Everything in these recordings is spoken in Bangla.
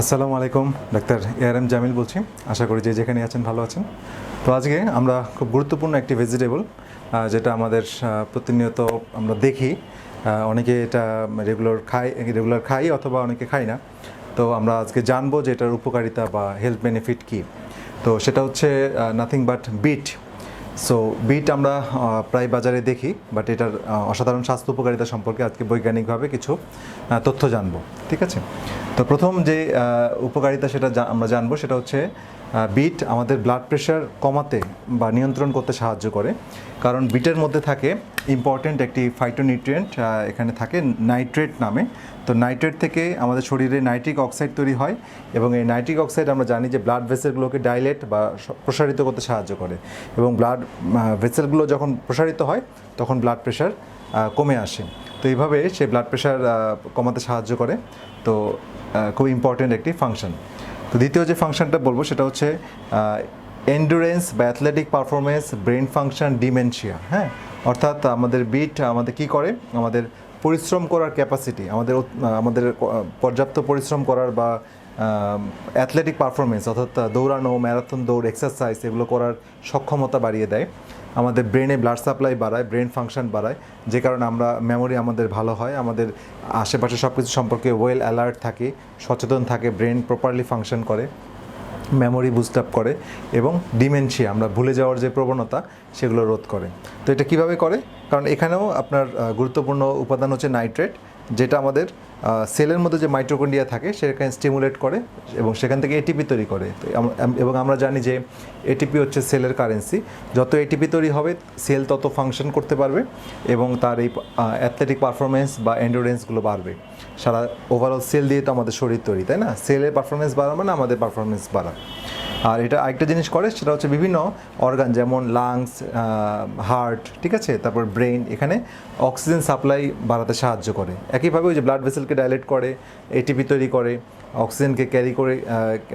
আসসালামু আলাইকুম, ডাক্তার এআর এম জামিল বলছি। আশা করি যে যেখানে আছেন ভালো আছেন। তো আজকে আমরা খুব গুরুত্বপূর্ণ একটি ভেজিটেবল যেটা আমাদের প্রতিনিয়ত আমরা দেখি। অনেকে এটা রেগুলার খাই রেগুলার খাই অথবা অনেকে খাই না। তো আমরা আজকে জানব যে এটার উপকারিতা বা হেলথ বেনিফিট কী। তো সেটা হচ্ছে nothing but bit so bit আমরা প্রায় বাজারে দেখি বাট এটার অসাধারণ স্বাস্থ্য উপকারিতা সম্পর্কে আজকে বৈজ্ঞানিকভাবে কিছু তথ্য জানব, ঠিক আছে? তো প্রথম যে উপকারিতা সেটা আমরা জানব সেটা হচ্ছে বিট আমাদের ব্লাড প্রেশার কমাতে বা নিয়ন্ত্রণ করতে সাহায্য করে। কারণ বিটের মধ্যে থাকে ইম্পর্ট্যান্ট একটি ফাইটোনিউট্রিয়েন্ট এখানে থাকে নাইট্রেট নামে। তো নাইট্রেট থেকে আমাদের শরীরে নাইট্রিক অক্সাইড তৈরি হয় এবং এই নাইট্রিক অক্সাইড আমরা জানি যে ব্লাড ভেসেলগুলোকে ডাইলেট বা প্রসারিত করতে সাহায্য করে। এবং ব্লাড ভেসেলগুলো যখন প্রসারিত হয়, তখন ব্লাড প্রেশার কমে আসে। তো এইভাবে সে ব্লাড প্রেশার কমাতে সাহায্য করে। তো খুব ইম্পর্ট্যান্ট একটি ফাংশন তো দ্বিতীয় যে ফাংশনটা বলব সেটা হচ্ছে এন্ডুরেন্স বা athletic performance brain function dementia হ্যাঁ? অর্থাৎ আমাদের বিট আমাদের কি করে? আমাদের পরিশ্রম করার ক্যাপাসিটি আমাদের আমাদের পর্যাপ্ত পরিশ্রম করার বা অ্যাথলেটিক পারফরমেন্স অর্থাৎ দৌড়ানো ম্যারাথন দৌড় এক্সারসাইজ এগুলো করার সক্ষমতা বাড়িয়ে দেয়। আমাদের ব্রেনে ব্লাড সাপ্লাই বাড়ায় ব্রেন ফাংশন বাড়ায়, যে কারণে আমরা মেমোরি আমাদের ভালো হয়, আমাদের আশেপাশে সব কিছু সম্পর্কে ওয়েল অ্যালার্ট থাকে, সচেতন থাকে ব্রেন প্রপারলি ফাংশন করে মেমোরি বুস্ট আপ করে এবং ডিমেনশিয়া আমরা ভুলে যাওয়ার যে প্রবণতা, সেগুলো রোধ করে। তো এটা কীভাবে করে? কারণ এখানেও আপনার গুরুত্বপূর্ণ উপাদান হচ্ছে নাইট্রেট যেটা আমাদের সেলের মধ্যে যে মাইট্রোকন্ডিয়া থাকে, সেখানে স্টিমুলেট করে এবং সেখান থেকে এটিপি তৈরি করে। এবং আমরা জানি যে এটিপি হচ্ছে সেলের কারেন্সি যত এটিপি তৈরি হবে, সেল তত ফাংশন করতে পারবে এবং তার এই অ্যাথলেটিক পারফরমেন্স বা এন্ডোরেন্সগুলো বাড়বে। সারা ওভারঅল সেল দিয়ে তো আমাদের শরীর তৈরি, তাই না? সেলের পারফরমেন্স বাড়া মানে আমাদের পারফরমেন্স বাড়া আর এটা আরেকটা জিনিস করে, সেটা হচ্ছে বিভিন্ন অর্গান যেমন লাংস হার্ট ঠিক আছে? তারপর ব্রেন এখানে অক্সিজেন সাপ্লাই বাড়াতে সাহায্য করে। একইভাবে ওই যে ব্লাড ভেসেলকে ডাইলেট করে এটিপি তৈরি করে অক্সিজেনকে ক্যারি করে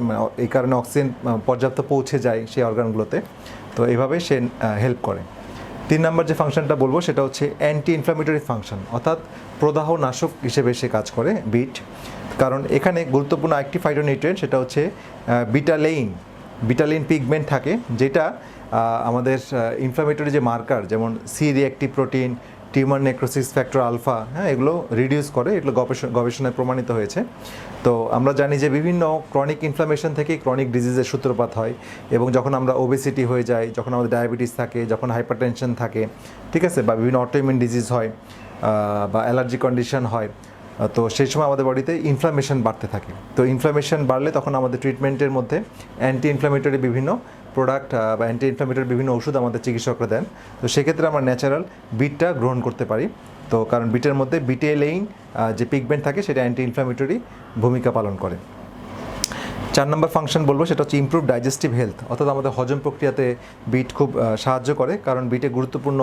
মানে এই কারণে অক্সিজেন পর্যাপ্ত পৌঁছে যায় সেই অর্গানগুলোতে তো এইভাবে সে হেল্প করে। তিন নম্বর যে ফাংশনটা বলব, সেটা হচ্ছে অ্যান্টি ইনফ্লামেটরি ফাংশন অর্থাৎ প্রদাহ নাশক হিসেবে সে কাজ করে বিট কারণ এখানে গুরুত্বপূর্ণ একটি ফাইটোনিউট্রিয়েন্ট সেটা হচ্ছে বিটালেইন বিটালিন পিগমেন্ট থাকে, যেটা আমাদের ইনফ্লামেটরি যে মার্কার যেমন C reactive protein tumour necrosis factor alpha হ্যাঁ এগুলো রিডিউস করে, এগুলো গবেষণা, গবেষণায় প্রমাণিত হয়েছে। তো আমরা জানি যে বিভিন্ন ক্রনিক ইনফ্লামেশন থেকে ক্রনিক ডিজিজের সূত্রপাত হয় এবং যখন আমরা ওবেসিটি হয়ে যাই, যখন আমাদের ডায়াবেটিস থাকে, যখন হাইপারটেনশন থাকে, ঠিক আছে, বা বিভিন্ন অটোইমিউন ডিজিজ হয় বা অ্যালার্জি কন্ডিশন হয় তো সেই সময় আমাদের বডিতে ইনফ্লামেশন বাড়তে থাকে। তো ইনফ্লামেশন বাড়লে তখন আমাদের ট্রিটমেন্টের মধ্যে অ্যান্টি ইনফ্লামেটরি বিভিন্ন প্রোডাক্ট বা অ্যান্টি ইনফ্লামেটরি বিভিন্ন ওষুধ আমাদের চিকিৎসকরা দেন। তো সেক্ষেত্রে আমরা ন্যাচারাল বিটটা গ্রহণ করতে পারি। তো কারণ বিটের মধ্যে বিটেলেইন যে পিগমেন্ট থাকে সেটা অ্যান্টি ইনফ্লামেটরি ভূমিকা পালন করে। চার নম্বর ফাংশন বলব সেটা হচ্ছে ইমপ্রুভ ডাইজেস্টিভ হেলথ অর্থাৎ আমাদের হজম প্রক্রিয়াতে বিট খুব সাহায্য করে। কারণ বিটে গুরুত্বপূর্ণ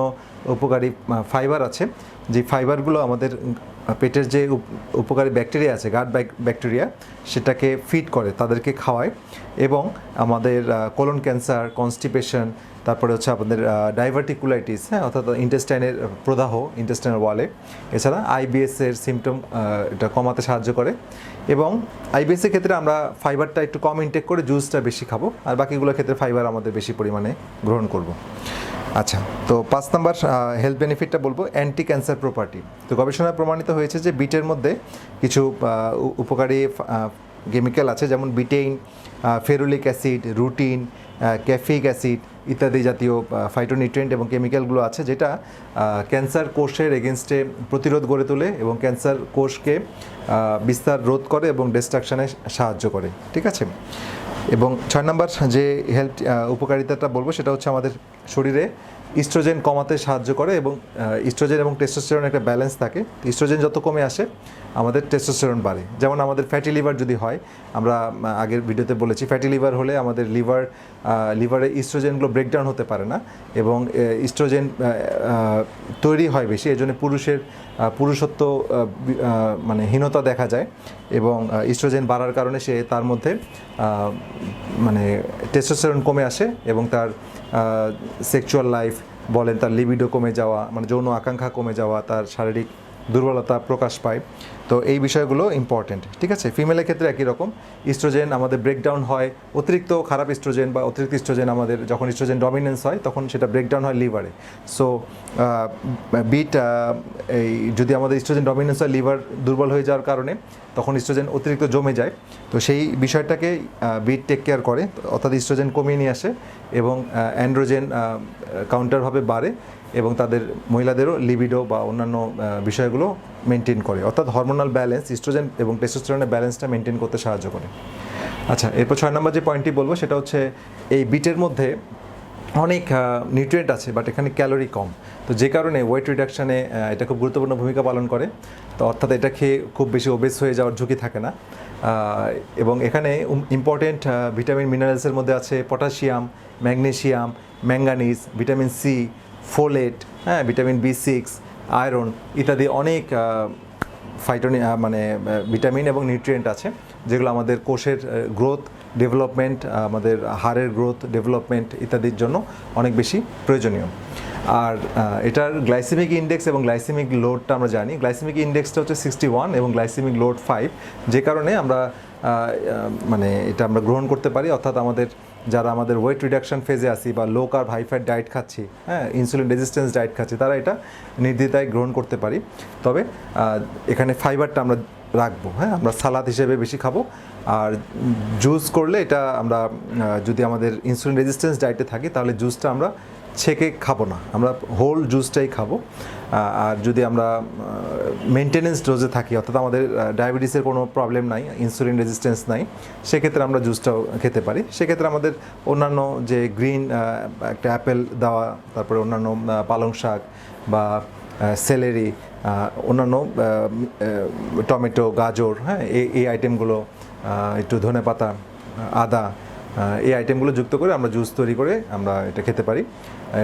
উপকারী ফাইবার আছে। যে ফাইবারগুলো আমাদের পেটের যে উপ- উপকারী ব্যাকটেরিয়া আছে, গাট ব্যাকটেরিয়া, সেটাকে ফিড করে, তাদেরকে খাওয়ায় এবং আমাদের কোলন ক্যান্সার কনস্টিপেশন তারপরে হচ্ছে আমাদের ডাইভার্টিকুলাইটিস হ্যাঁ অর্থাৎ ইন্টেস্টাইনের প্রদাহ ইন্টেস্টাইনের ওয়ালে এছাড়া আইবিএসের সিমটম এটা কমাতে সাহায্য করে এবং আইবিএসের ক্ষেত্রে আমরা ফাইবারটা একটু কম ইনটেক করে জুসটা বেশি খাব, আর বাকিগুলোর ক্ষেত্রে ফাইবার আমাদের বেশি পরিমাণে গ্রহণ করব। আচ্ছা তো পাঁচ নাম্বার হেলথ বেনিফিটটা বলব অ্যান্টি ক্যান্সার প্রপার্টি তো গবেষণায় প্রমাণিত হয়েছে যে বিটের মধ্যে কিছু উপকারী কেমিক্যাল আছে, যেমন betaine ferulic acid rutin caffeic acid ইত্যাদি জাতীয় ফাইটোনিউট্রিয়েন্ট এবং কেমিক্যালগুলো আছে, যেটা ক্যান্সার কোষের এগেনস্টে প্রতিরোধ গড়ে তোলে এবং ক্যান্সার কোষকে বিস্তার রোধ করে এবং ডিস্ট্রাকশনে সাহায্য করে। ঠিক আছে? এবং ছয় নম্বর যে হেলথ উপকারিতাটা বলব সেটা হচ্ছে আমাদের শরীরে ইস্ট্রোজেন কমাতে সাহায্য করে এবং ইস্ট্রোজেন এবং টেস্টোস্টেরন একটা ব্যালেন্স থাকে। ইস্ট্রোজেন যত কমে আসে, আমাদের টেস্টোস্টেরন বাড়ে। যেমন আমাদের ফ্যাটি লিভার যদি হয়, আমরা আগের ভিডিওতে বলেছি, ফ্যাটি লিভার হলে আমাদের লিভার লিভারে ইস্ট্রোজেনগুলো ব্রেকডাউন হতে পারে না এবং ইস্ট্রোজেন তৈরি হয় বেশি। এই জন্য পুরুষের পুরুষত্ব মানে হীনতা দেখা যায় এবং ইস্ট্রোজেন বাড়ার কারণে সে তার মধ্যে মানে টেস্টোস্টেরন কমে আসে এবং তার সেক্সুয়াল লাইফ বলেন তার লিবিডো কমে যাওয়া মানে যৌন আকাঙ্ক্ষা কমে যাওয়া তার শারীরিক দুর্বলতা প্রকাশ পায়। তো এই বিষয়গুলো ইম্পর্টেন্ট ঠিক আছে? ফিমেলের ক্ষেত্রে একই রকম। ইস্ট্রোজেন আমাদের ব্রেকডাউন হয়। অতিরিক্ত খারাপ ইস্ট্রোজেন বা অতিরিক্ত ইস্ট্রোজেন আমাদের যখন ইস্ট্রোজেন ডমিনেন্স হয়, তখন সেটা ব্রেকডাউন হয় লিভারে সো বিট এই যদি আমাদের ইস্ট্রোজেন ডমিনেন্স হয় লিভার দুর্বল হয়ে যাওয়ার কারণে, তখন ইস্ট্রোজেন অতিরিক্ত জমে যায়। তো সেই বিষয়টাকে বিট টেক কেয়ার করে, অর্থাৎ ইস্ট্রোজেন কমিয়ে নিয়ে আসে এবং অ্যান্ড্রোজেন কাউন্টারভাবে বাড়ে। এবং তাদের মহিলাদেরও লিবিডো বা অন্যান্য বিষয়গুলো মেনটেন করে। অর্থাৎ হরমোনাল ব্যালেন্স ইস্ট্রোজেন এবং টেস্টোস্টেরনের ব্যালেন্সটা মেনটেন করতে সাহায্য করে। আচ্ছা এরপর ছয় নম্বর যে পয়েন্টটি বলব, সেটা হচ্ছে এই বিটের মধ্যে অনেক নিউট্রিয়েন্ট আছে বাট এখানে ক্যালোরি কম। তো যে কারণে ওয়েট রিডাকশানে এটা খুব গুরুত্বপূর্ণ ভূমিকা পালন করে। তো অর্থাৎ এটা খেয়ে খুব বেশি ওবেস হয়ে যাওয়ার ঝুঁকি থাকে না। এবং এখানে ইম্পর্টেন্ট ভিটামিন মিনারেলসের মধ্যে আছে potassium magnesium manganese vitamin C folate হ্যাঁ ভিটামিন বি সিক্স আয়রন ইত্যাদি অনেক ফাইটোনি মানে ভিটামিন এবং নিউট্রিয়েন্ট আছে, যেগুলো আমাদের কোষের গ্রোথ ডেভেলপমেন্ট আমাদের হাড়ের গ্রোথ ডেভেলপমেন্ট ইত্যাদির জন্য অনেক বেশি প্রয়োজনীয়। আর এটার গ্লাইসেমিক ইন্ডেক্স এবং গ্লাইসেমিক লোডটা আমরা জানি। গ্লাইসেমিক ইন্ডেক্সটা হচ্ছে সিক্সটি ওয়ান এবং গ্লাইসেমিক লোড ফাইভ যে কারণে আমরা মানে এটা আমরা গ্রহণ করতে পারি, অর্থাৎ আমাদের যারা আমাদের ওয়েট রিডাকশন ফেজে আছি বা low carb high fat diet খাচ্ছি হ্যাঁ ইনসুলিন রেজিস্ট্যান্স ডায়েট খাচ্ছি, তারা এটা নির্দ্বিধায় গ্রহণ করতে পারি। তবে এখানে ফাইবারটা আমরা রাখব হ্যাঁ আমরা সালাদ হিসেবে বেশি খাব। আর জুস করলে এটা আমরা যদি আমাদের ইনসুলিন রেজিস্ট্যান্স ডায়েটে থাকি, তাহলে জুসটা আমরা ছেঁকে খাব না। আমরা হোল জুসটাই খাব। আর যদি আমরা মেনটেনেন্স ডোজে থাকি, অর্থাৎ আমাদের ডায়াবেটিসের কোনো প্রবলেম নাই ইনসুলিন রেজিস্ট্যান্স নাই, সেক্ষেত্রে আমরা জুসটাও খেতে পারি। সেক্ষেত্রে আমাদের অন্যান্য যে গ্রিন একটা অ্যাপেল দেওয়া, তারপরে অন্যান্য পালং শাক বা সেলেরি অন্যান্য টমেটো, গাজর হ্যাঁ এই আইটেমগুলো একটু ধনে পাতা আদা এই আইটেমগুলো যুক্ত করে আমরা জুস তৈরি করে আমরা এটা খেতে পারি,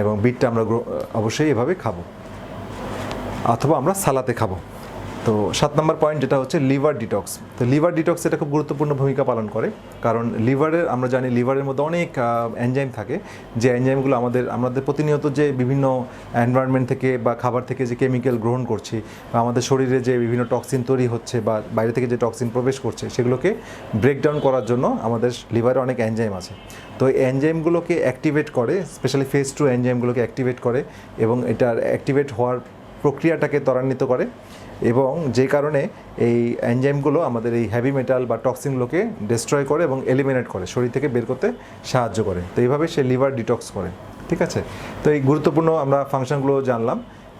এবং বিটটা আমরা অবশ্যই এভাবে খাব। অথবা আমরা সালাতে খাব। তো সাত নম্বর পয়েন্ট যেটা হচ্ছে লিভার ডিটক্স তো লিভার ডিটক্স এটা খুব গুরুত্বপূর্ণ ভূমিকা পালন করে, কারণ লিভারের আমরা জানি লিভারের মধ্যে অনেক এনজাইম থাকে। যে এনজাইমগুলো আমাদের আমাদের প্রতিনিয়ত যে বিভিন্ন এনভায়রনমেন্ট থেকে বা খাবার থেকে যে কেমিক্যাল গ্রহণ করছি, বা আমাদের শরীরে যে বিভিন্ন টক্সিন তৈরি হচ্ছে, বা বাইরে থেকে যে টক্সিন প্রবেশ করছে, সেগুলোকে ব্রেকডাউন করার জন্য আমাদের লিভারে অনেক এনজাইম আছে। তো এই এনজাইমগুলোকে অ্যাক্টিভেট করে স্পেশালি ফেস টু এনজাইমগুলোকে অ্যাক্টিভেট করে, এবং এটার অ্যাক্টিভেট হওয়ার প্রক্রিয়াটাকে ত্বরান্বিত করে এবং যে কারণে এই এনজাইমগুলো আমাদের এই হ্যাভি মেটাল বা টক্সিনগুলোকে ডিস্ট্রয় করে এবং এলিমিনেট করে, শরীর থেকে বের করতে সাহায্য করে। তো এইভাবে সে লিভার ডিটক্স করে, ঠিক আছে? তো এই গুরুত্বপূর্ণ আমরা ফাংশনগুলো জানলাম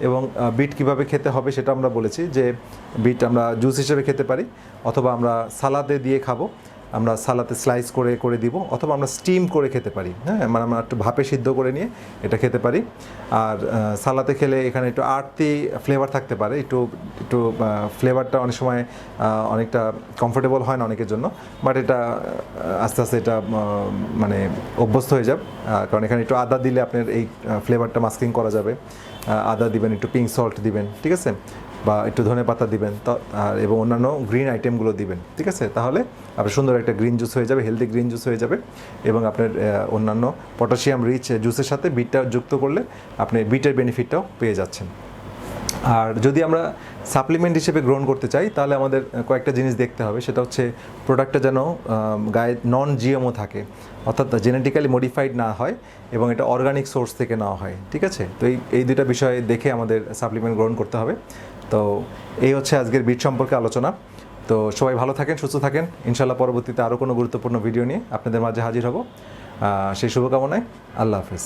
এবং বিট কীভাবে খেতে হবে সেটা আমরা বলেছি যে বিট আমরা জুস হিসেবে খেতে পারি অথবা আমরা সালাদে দিয়ে খাব। আমরা সালাতে স্লাইস করে করে দিব, অথবা আমরা স্টিম করে খেতে পারি হ্যাঁ? মানে আমরা একটু ভাপে সিদ্ধ করে নিয়ে এটা খেতে পারি। আর সালাতে খেলে এখানে একটু আরতি ফ্লেভার থাকতে পারে, একটু একটু ফ্লেভারটা অনেক সময় অনেকটা কমফোর্টেবল হয় না অনেকের জন্য বাট এটা আস্তে আস্তে এটা মানে অভ্যস্ত হয়ে যাবে। কারণ এখানে একটু আদা দিলে আপনার এই ফ্লেভারটা মাস্কিং করা যাবে। আদা দিবেন, একটু পিঙ্ক সল্ট দিবেন, ঠিক আছে? বা একটু ধনে পাতা দিবেন আর এবং অন্যান্য গ্রিন আইটেমগুলো দিবেন, ঠিক আছে? তাহলে আপনার সুন্দর একটা গ্রিন জুস হয়ে যাবে হেলদি গ্রিন জুস হয়ে যাবে এবং আপনার অন্যান্য পটাশিয়াম রিচ জুসের সাথে বিটটা যুক্ত করলে আপনি বিটের বেনিফিটটাও পেয়ে যাচ্ছেন। আর যদি আমরা সাপ্লিমেন্ট হিসেবে গ্রহণ করতে চাই, তাহলে আমাদের কয়েকটা জিনিস দেখতে হবে। সেটা হচ্ছে প্রোডাক্টটা যেন গায়ে নন জিএমও থাকে, অর্থাৎ জেনেটিক্যালি মডিফাইড না হয় এবং এটা অর্গানিক সোর্স থেকে নেওয়া হয়, ঠিক আছে? তো এই এই দুইটা বিষয় দেখে আমাদের সাপ্লিমেন্ট গ্রহণ করতে হবে। তো এই হচ্ছে আজকের বিট সম্পর্কে আলোচনা। তো সবাই ভালো থাকেন, সুস্থ থাকেন। ইনশাল্লাহ পরবর্তীতে আরও কোনো গুরুত্বপূর্ণ ভিডিও নিয়ে আপনাদের মাঝে হাজির হব। সেই শুভকামনায় আল্লাহ হাফেজ।